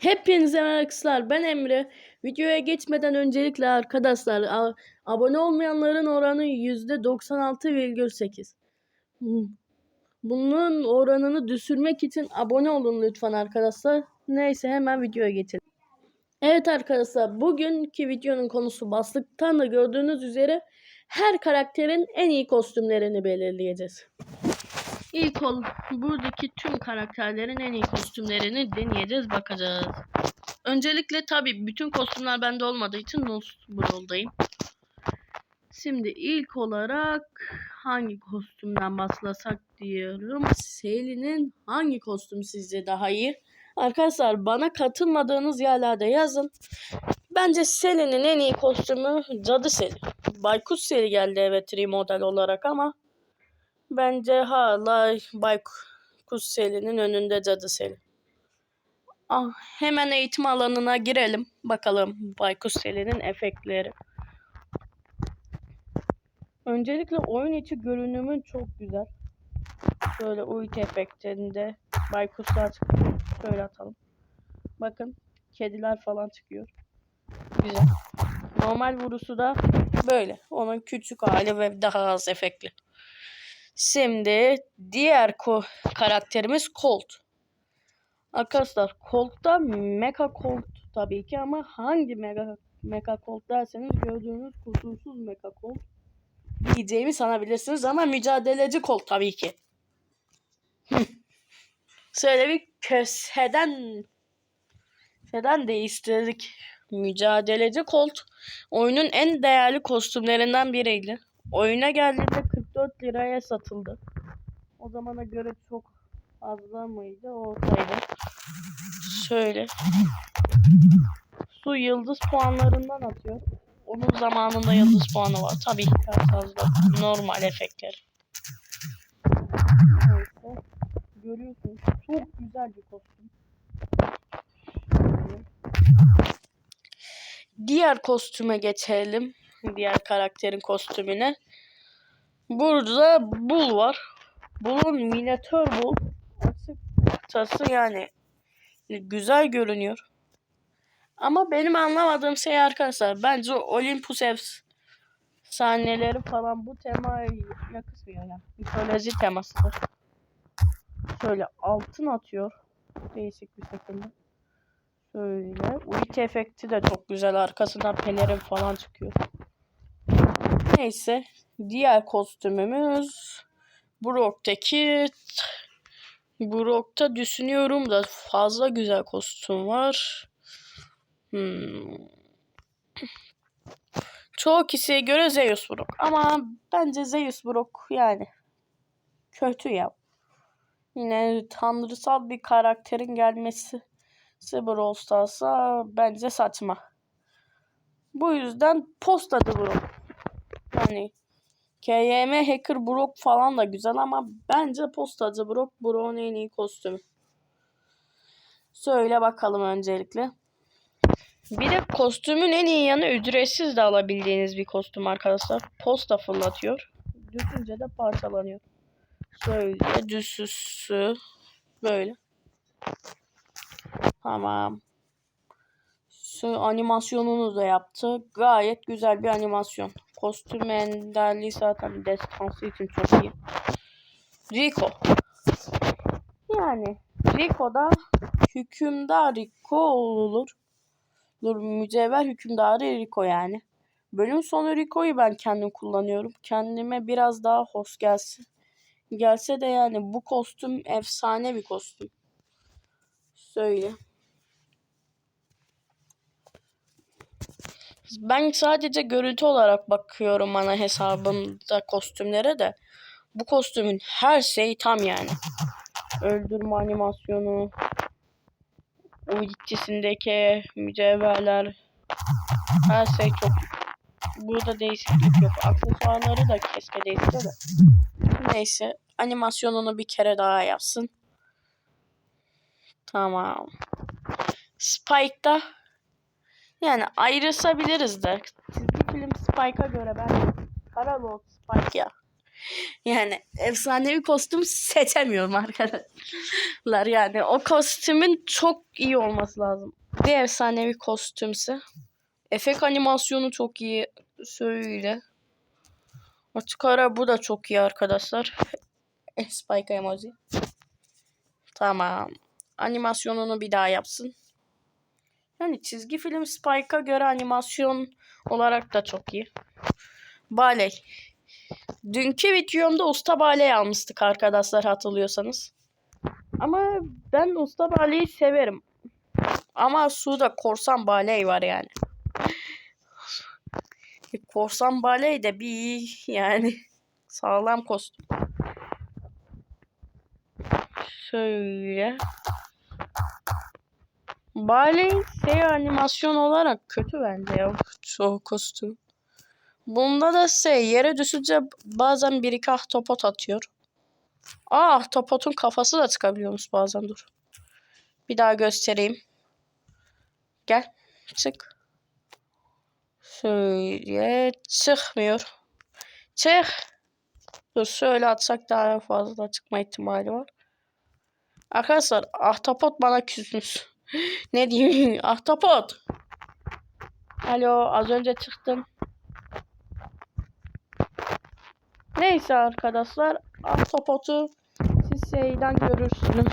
Hepinize merhaba arkadaşlar. Ben Emre. Videoya geçmeden öncelikle arkadaşlar abone olmayanların oranı %96,8. Hmm. Bunun oranını düşürmek için abone olun lütfen arkadaşlar. Neyse hemen videoya geçelim. Evet arkadaşlar bugünkü videonun konusu baslıktan da gördüğünüz üzere her karakterin en iyi kostümlerini belirleyeceğiz. İlk ol buradaki tüm karakterlerin en iyi kostümlerini deneyeceğiz bakacağız. Öncelikle tabi bütün kostümler bende olmadığı için Nus Brawl'dayım. Şimdi ilk olarak hangi kostümden başlasak diyorum. Sally'nin hangi kostüm sizce daha iyi? Arkadaşlar bana katılmadığınız yerlerde yazın. Bence Sally'nin en iyi kostümü Cadı Sally. Baykuş Sally geldi evet remodel olarak ama Bence hala Baykuş Seli'nin önünde Cadı Seli. Ah, hemen eğitim alanına girelim. Bakalım Baykuş Seli'nin efektleri. Öncelikle oyun içi görünümü çok güzel. Şöyle ulti efektinde baykuşlar çıkıyor. Şöyle atalım. Bakın kediler falan çıkıyor. Güzel. Normal vurusu da böyle. Onun küçük hali ve daha az efektli. Şimdi diğer ko karakterimiz Colt. Arkadaşlar Colt'ta Mecha Colt tabii ki ama hangi Mecha, Mecha Colt derseniz gördüğünüz kusursuz Mecha Colt diyeceğimi sanabilirsiniz ama mücadeleci Colt tabii ki. Şöyle bir köseden köseden değiştirdik. Mücadeleci Colt oyunun en değerli kostümlerinden biriydi. Oyuna geldiğinde 44 liraya satıldı. O zamana göre çok fazla mıydı? Ortaydı. Şöyle. Su yıldız puanlarından atıyor. Onun zamanında yıldız puanı var. Tabii ki fazla. Normal efektler. Neyse. Görüyorsunuz. Çok güzel bir kostüm. Diğer kostüme geçelim. Diğer karakterin kostümüne. Burada Bull var. Bull'un minatör Bull. Açıkçası yani güzel görünüyor. Ama benim anlamadığım şey arkadaşlar bence Olympus efsaneleri falan bu temaya yakışmıyor yani. Mitoloji temasıdır. Şöyle altın atıyor. Değişik bir şekilde. Şöyle. Ulti efekti de çok güzel. Arkasından pelerin falan çıkıyor. Neyse. Diğer kostümümüz Brock'taki Brock'ta düşünüyorum da fazla güzel kostüm var. Hmm. Çoğu kişiye göre Zeus Brock ama bence Zeus Brock yani kötü ya. Yine tanrısal bir karakterin gelmesi Brawl Stars'a bence saçma. Bu yüzden postadı Brock. Yani KYM Hacker Brock falan da güzel ama bence postacı Brock Brock'un en iyi kostümü. Söyle bakalım öncelikle. Bir de kostümün en iyi yanı ücretsiz de alabildiğiniz bir kostüm arkadaşlar. Posta fırlatıyor. Düşünce de parçalanıyor. Şöyle düzsüzsü böyle. Tamam. Şu animasyonunu da yaptı. Gayet güzel bir animasyon. Kostüm enderliği zaten destansı için çok iyi. Rico. Yani Rico'da hükümdar Rico olur. Dur mücevher hükümdarı Rico yani. Bölüm sonu Rico'yu ben kendim kullanıyorum. Kendime biraz daha hoş gelsin. Gelse de yani bu kostüm efsane bir kostüm. Söyle. Ben sadece görüntü olarak bakıyorum ana hesabımda kostümlere de. Bu kostümün her şeyi tam yani. Öldürme animasyonu, ultisindeki mücevherler, her şey çok. Burada değişiklik yok. Aksesuarları da keşke değişse de. Neyse animasyonunu bir kere daha yapsın. Tamam. Spike'da yani ayrışabiliriz de. Çizgi film Spike'a göre ben Karalot Spike ya. Yani efsanevi kostüm seçemiyorum arkadaşlar. Yani o kostümün çok iyi olması lazım. Bir efsanevi kostümse. Efekt animasyonu çok iyi. Söyle. Açık ara bu da çok iyi arkadaşlar. Eh, Spike emoji. Tamam. Animasyonunu bir daha yapsın. Yani çizgi film Spike'a göre animasyon olarak da çok iyi. Baley. Dünkü videomda Usta Baley almıştık arkadaşlar hatırlıyorsanız. Ama ben Usta Baley'i severim. Ama suda korsan baley var yani. Korsan baley de bir yani sağlam kostüm. Şöyle. Baley şey animasyon olarak kötü bence ya çoğu kostüm. Bunda da şey yere düşünce bazen bir iki ahtapot atıyor. Aa ahtapotun kafası da çıkabiliyormuş bazen dur. Bir daha göstereyim. Gel çık. Şöyle çıkmıyor. Çık. Dur şöyle atsak daha fazla çıkma ihtimali var. Arkadaşlar ahtapot bana küsmüş. ne diyeyim? Ahtapot. Alo az önce çıktım. Neyse arkadaşlar ahtapotu siz şeyden görürsünüz.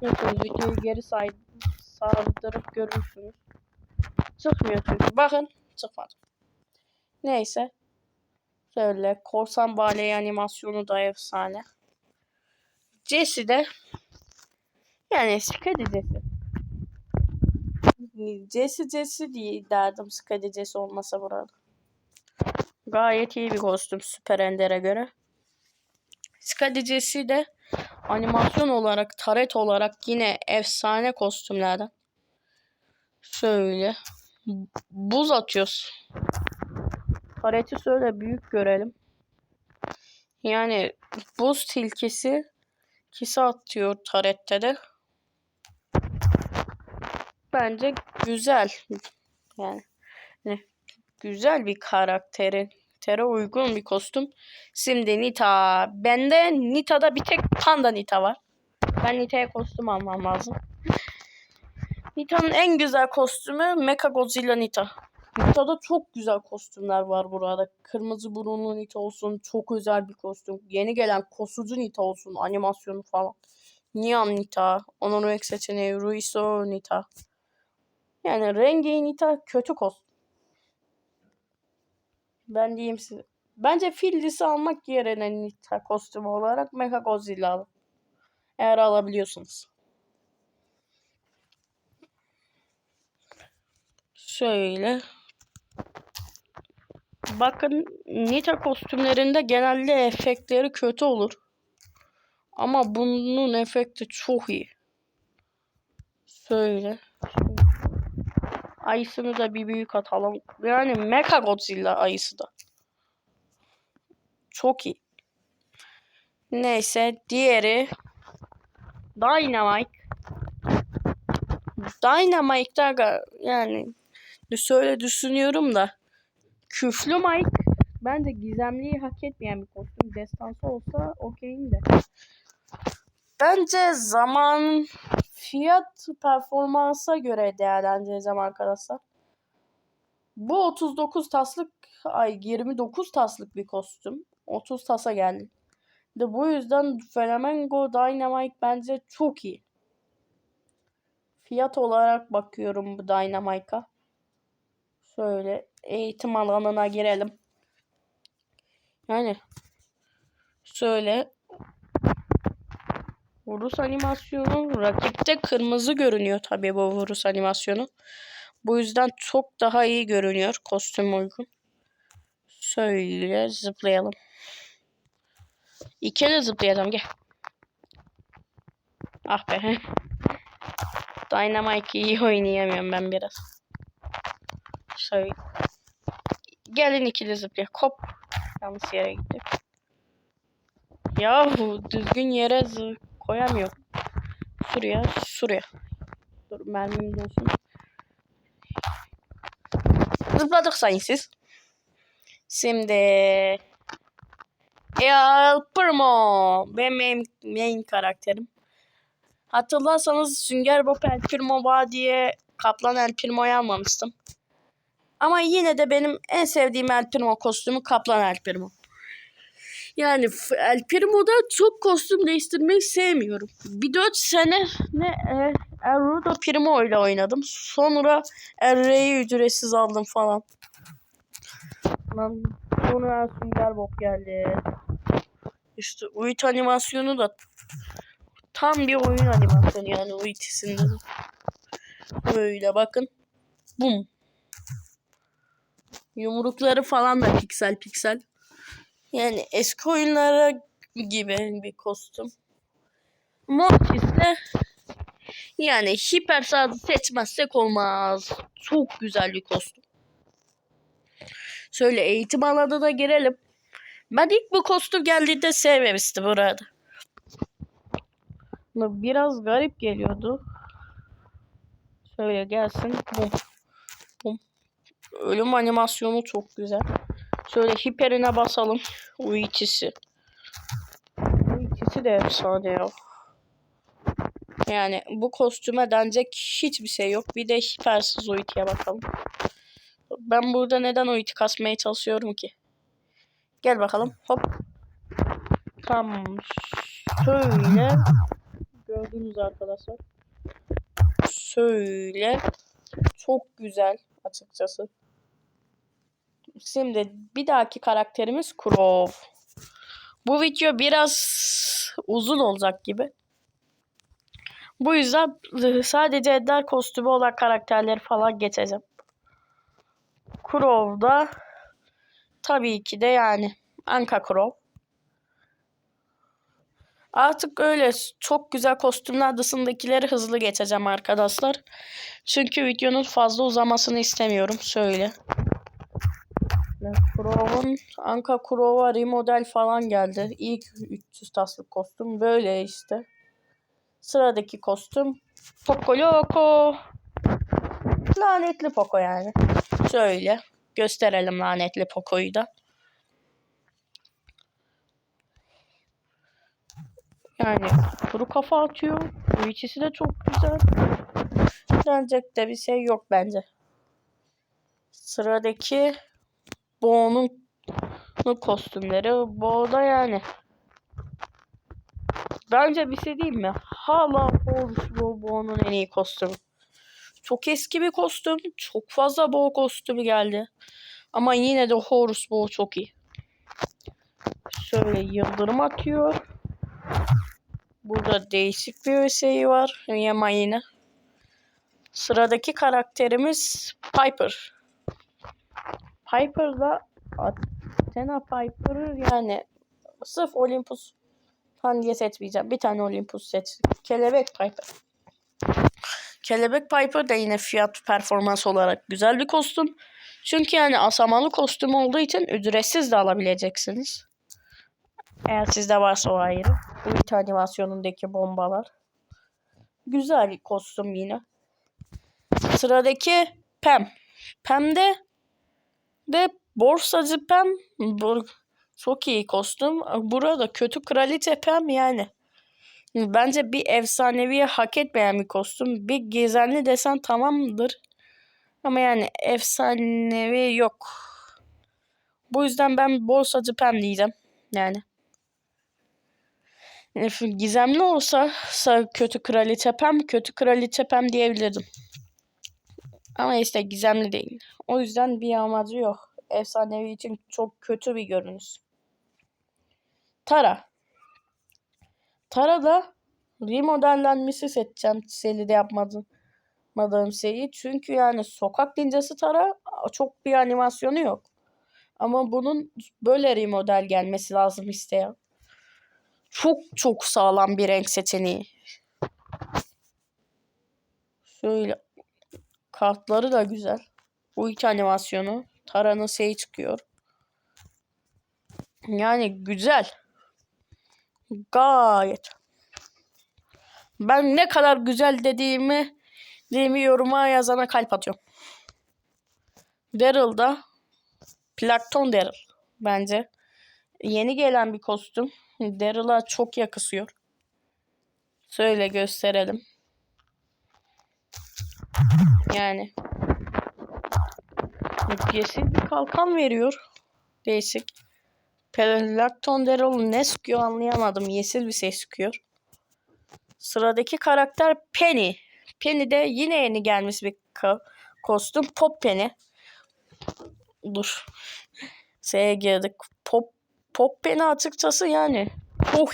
Görürsünüz videoyu geri say sardırıp görürsünüz. Çıkmıyor çünkü. Bakın çıkmadı. Neyse. Şöyle korsan baley animasyonu da efsane. Jesse de yani Skadi Jesse. Jesse Jesse diye derdim Skadi Jesse olmasa burada. Gayet iyi bir kostüm Süper Ender'e göre. Skadi Jesse de animasyon olarak, taret olarak yine efsane kostümlerden. Şöyle. Buz atıyoruz. Tareti şöyle büyük görelim. Yani buz tilkisi kisi atıyor tarette de. Bence güzel. Yani? Güzel bir karakteri. Tere uygun bir kostüm. Şimdi Nita. Bende Nita'da bir tek Panda Nita var. Ben Nita'ya kostüm almam lazım. Nita'nın en güzel kostümü Mecha Godzilla Nita. Nita'da çok güzel kostümler var burada. Kırmızı burunlu Nita olsun. Çok özel bir kostüm. Yeni gelen kosucu Nita olsun. Animasyonu falan. Niam Nita. Renk seçeneği Ruiso Nita. Yani rengi Nita kötü kostüm. Ben diyeyim size. Bence Fildis'i almak yerine Nita kostümü olarak Mecha Godzilla alın. Eğer alabiliyorsunuz. Şöyle. Bakın Nita kostümlerinde genelde efektleri kötü olur. Ama bunun efekti çok iyi. Şöyle. Ayısını da bir büyük atalım. Yani Mecha Godzilla ayısı da. Çok iyi. Neyse diğeri Dynamite. Dynamite'da yani şöyle düşünüyorum da küflü Mike bence gizemliği hak etmeyen bir kostüm. Destansı olsa okeyim de. Bence zaman fiyat performansa göre değerlendireceğim arkadaşlar. Bu 39 taslık ay 29 taslık bir kostüm. 30 tasa geldi. De bu yüzden Flamengo Dynamite bence çok iyi. Fiyat olarak bakıyorum bu Dynamite'a. Şöyle eğitim alanına girelim. Yani şöyle Vurus animasyonu rakipte kırmızı görünüyor tabii bu vurus animasyonu. Bu yüzden çok daha iyi görünüyor kostüm uygun. Şöyle zıplayalım. İki de zıplayalım gel. Ah be. Dynamite iyi oynayamıyorum ben biraz. Şöyle. Gelin ikili zıplaya. Kop. Yanlış yere gitti. Yahu düzgün yere zı koyamıyorum. Şuraya, şuraya. Dur mermim olsun. Zıpladık sayın siz. Şimdi El Primo. Benim main, main karakterim. Hatırlarsanız Sünger Bob El Primo var diye Kaplan El Primo'yu almamıştım. Ama yine de benim en sevdiğim El Primo kostümü Kaplan El Primo. Yani El Primo'da çok kostüm değiştirmeyi sevmiyorum. Bir dört sene ne e, El Rudo Primo ile oynadım. Sonra El Rey'i ücretsiz aldım falan. Lan sonra Sünger Bob geldi. İşte uyut animasyonu da tam bir oyun animasyonu yani uyutisinde. de. Böyle bakın. Bum. Yumrukları falan da piksel piksel. Yani eski oyunlara gibi bir kostüm. Mortis de yani hiper sazı seçmezsek olmaz. Çok güzel bir kostüm. Şöyle eğitim alanına da girelim. Ben ilk bu kostüm geldiğinde sevmemiştim burada. Biraz garip geliyordu. Şöyle gelsin. Bum. Bum. Ölüm animasyonu çok güzel. Şöyle hiperine basalım. Bu ikisi. Bu ikisi de efsane ya. Yani bu kostüme denecek hiçbir şey yok. Bir de hipersiz uyutuya bakalım. Ben burada neden uyutu kasmaya çalışıyorum ki? Gel bakalım. Hop. Tam şöyle. Gördünüz arkadaşlar. Şöyle. Çok güzel açıkçası. Şimdi bir dahaki karakterimiz Crow. Bu video biraz uzun olacak gibi. Bu yüzden e, sadece Eder kostümü olan karakterleri falan geçeceğim. Crow'da tabii ki de yani Anka Crow. Artık öyle çok güzel kostümler dışındakileri hızlı geçeceğim arkadaşlar. Çünkü videonun fazla uzamasını istemiyorum. Söyle. Crow'un Anka Crow'a remodel falan geldi. İlk 300 taslık kostüm böyle işte. Sıradaki kostüm Poco Loco. Lanetli Poco yani. Şöyle gösterelim lanetli Poco'yu da. Yani kuru kafa atıyor. Bu ikisi de çok güzel. Denecek de bir şey yok bence. Sıradaki Bo'nun kostümleri. Bo da yani. Bence bir şey diyeyim mi? Hala Bo Bo'nun en iyi kostümü. Çok eski bir kostüm. Çok fazla Bo kostümü geldi. Ama yine de Horus Bo çok iyi. Şöyle yıldırım atıyor. Burada değişik bir şey var. Yama yine. Sıradaki karakterimiz Piper. Piper da Athena Piper yani sırf Olympus falan diye seçmeyeceğim. Bir tane Olympus seç. Kelebek Piper. Kelebek Piper da yine fiyat performans olarak güzel bir kostüm. Çünkü yani asamalı kostüm olduğu için ücretsiz de alabileceksiniz. Eğer sizde varsa o ayrı. Ulti animasyonundaki bombalar. Güzel kostüm yine. Sıradaki Pem. Pem'de de borsacı Pem bu, çok iyi kostüm. Burada kötü kraliçe Pem yani. Bence bir efsanevi hak etmeyen bir kostüm. Bir gizemli desen tamamdır. Ama yani efsanevi yok. Bu yüzden ben borsacı Pem diyeceğim. Yani. Gizemli olsa kötü kraliçe Pem, kötü kraliçe Pem diyebilirdim. Ama işte gizemli değil. O yüzden bir amacı yok. Efsanevi için çok kötü bir görünüş. Tara. Tara da remodellenmesi seçeceğim seride. Yapmadığım şeyi. Çünkü yani sokak ninjası Tara çok bir animasyonu yok. Ama bunun böyle remodel gelmesi lazım isteyen. Çok çok sağlam bir renk seçeneği. Şöyle kartları da güzel. Bu iki animasyonu. Tara'nın şeyi çıkıyor. Yani güzel. Gayet. Ben ne kadar güzel dediğimi dediğimi yoruma yazana kalp atıyorum. Daryl da Plankton Daryl bence. yeni gelen bir kostüm. Daryl'a çok yakışıyor. Şöyle gösterelim. Yani bir kalkan veriyor. Değişik. Pelakton Daryl ne sıkıyor anlayamadım. Yeşil bir şey sıkıyor. Sıradaki karakter Penny. Penny de yine yeni gelmiş bir kostüm. Pop Penny. Dur. Şeye girdik. Pop Pop Penny açıkçası yani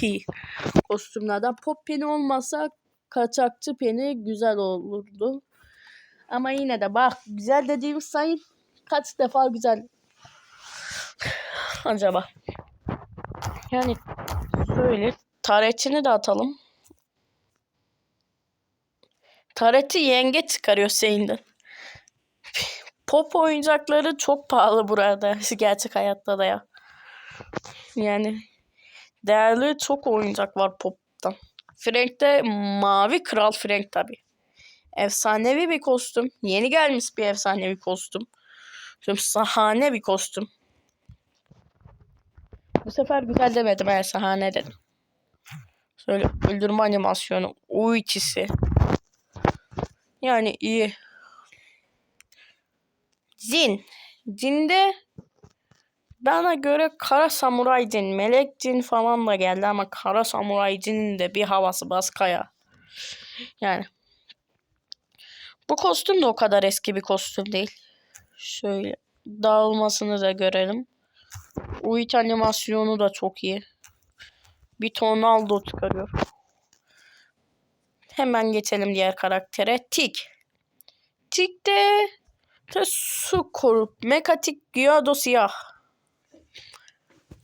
iyi kostümlerden. Pop Penny olmasa kaçakçı Penny güzel olurdu. Ama yine de bak güzel dediğim sayın kaç defa güzel acaba. Yani böyle taretini de atalım. Tareti yenge çıkarıyor Seyin'den. Pop oyuncakları çok pahalı burada gerçek hayatta da ya. Yani değerli çok oyuncak var Pop'tan. Frank'te mavi kral Frank tabi. Efsanevi bir kostüm. Yeni gelmiş bir efsanevi kostüm. Şimdi sahane bir kostüm. Bu sefer güzel demedim eğer sahane dedim. Şöyle öldürme animasyonu. O ikisi. Yani iyi. Jin. Jin'de bana göre Kara Samuray Jin, Melek Jin falan da geldi ama Kara Samuray Jin'in de bir havası baskaya. Yani. Bu kostüm de o kadar eski bir kostüm değil. Şöyle dağılmasını da görelim. Uyut animasyonu da çok iyi. Bir Tonaldo çıkarıyor. Hemen geçelim diğer karaktere. Tik. Tik de su korup mekatik Gyado siyah.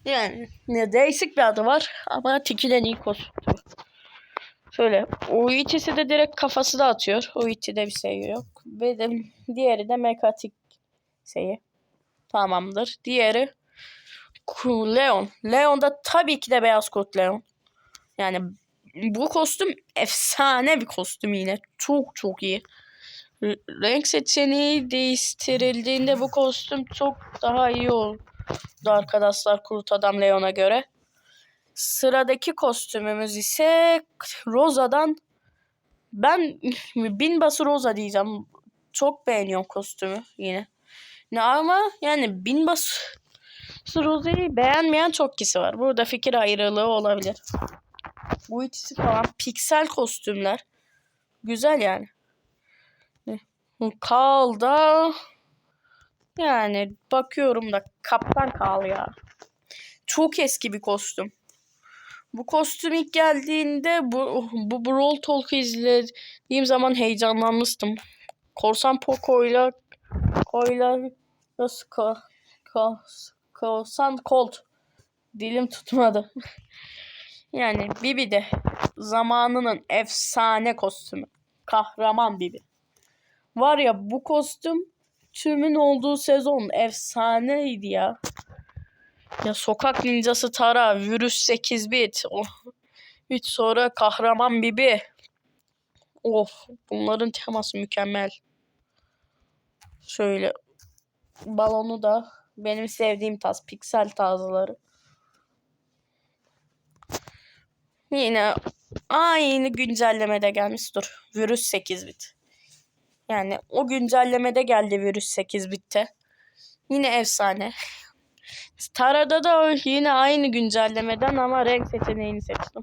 Yani ne değişik bir adı var ama Tik'in iyi kostümü. Şöyle o ikisi de direkt kafası da atıyor. O de bir şey yok. Ve de diğeri de mekatik şeyi. Tamamdır. Diğeri Leon. Leon da tabii ki de beyaz kod Leon. Yani bu kostüm efsane bir kostüm yine. Çok çok iyi. Renk seçeneği değiştirildiğinde bu kostüm çok daha iyi oldu arkadaşlar Kurt Adam Leon'a göre. Sıradaki kostümümüz ise Rosa'dan ben bin bası Rosa diyeceğim. Çok beğeniyorum kostümü yine. Ne ama yani bin bası Rosa'yı beğenmeyen çok kişi var. Burada fikir ayrılığı olabilir. Bu ikisi falan piksel kostümler. Güzel yani. Carl da yani bakıyorum da Kaptan Carl ya. Çok eski bir kostüm. Bu kostüm ilk geldiğinde bu, bu Brawl Talk'ı izlediğim zaman heyecanlanmıştım. Korsan Poco'yla Ko'yla nasıl ko, ko, Korsan Colt dilim tutmadı. yani Bibi de zamanının efsane kostümü. Kahraman Bibi. Var ya bu kostüm tümün olduğu sezon efsaneydi ya. Ya sokak ninjası Tara, virüs 8 bit. Oh. Hiç sonra kahraman Bibi. Of bunların teması mükemmel. Şöyle balonu da benim sevdiğim taz piksel tarzları. Yine aynı güncellemede gelmiş. Dur. Virüs 8 bit. Yani o güncellemede geldi virüs 8 bitte. Yine efsane. Tara'da da yine aynı güncellemeden ama renk seçeneğini seçtim.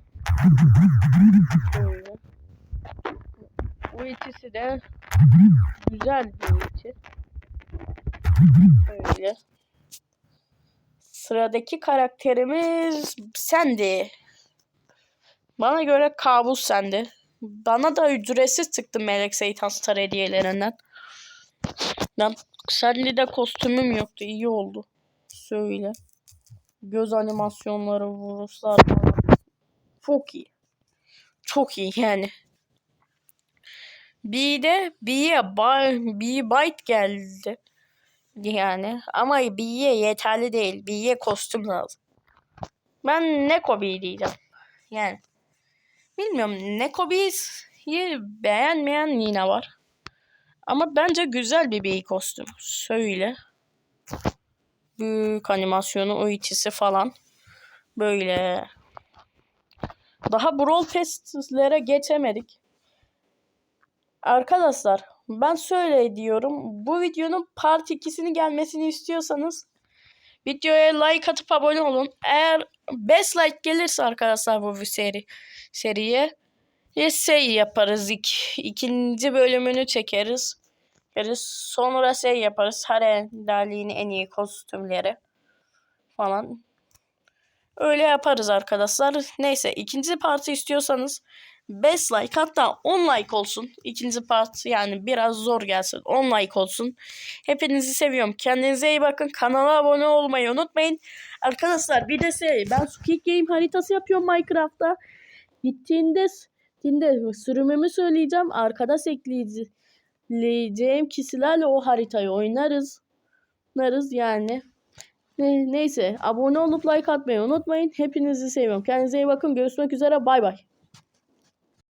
Bu ikisi de güzel bir içi. Böyle. Sıradaki karakterimiz Sandy. Bana göre kabus Sandy. Bana da ücretsiz çıktı Melek Seytan Star hediyelerinden. Ben Sandy'de kostümüm yoktu. iyi oldu. Söyle. Göz animasyonları, vuruşlar falan. Çok iyi. Çok iyi yani. B'de B'ye B Byte geldi. Yani ama B'ye yeterli değil. B'ye kostüm lazım. Ben Neko B diyeceğim. Yani bilmiyorum Neko B'yi beğenmeyen yine var. Ama bence güzel bir B kostüm. Söyle büyük animasyonu o içisi falan. Böyle. Daha Brawl Pass'lere geçemedik. Arkadaşlar ben şöyle diyorum. Bu videonun part 2'sini gelmesini istiyorsanız videoya like atıp abone olun. Eğer 5 like gelirse arkadaşlar bu seri seriye şey yaparız ilk ikinci bölümünü çekeriz. Çekeriz. Sonra şey yaparız. Hare Dali'nin en iyi kostümleri falan. Öyle yaparız arkadaşlar. Neyse ikinci partı istiyorsanız 5 like hatta 10 like olsun. İkinci part yani biraz zor gelsin. 10 like olsun. Hepinizi seviyorum. Kendinize iyi bakın. Kanala abone olmayı unutmayın. Arkadaşlar bir de şey ben Squid Game haritası yapıyorum Minecraft'ta. Gittiğinde gittiğinde sürümümü söyleyeceğim. Arkadaş ekleyeceğim kişilerle o haritayı oynarız. Oynarız yani. Ne, neyse abone olup like atmayı unutmayın. Hepinizi seviyorum. Kendinize iyi bakın. Görüşmek üzere. Bay bay.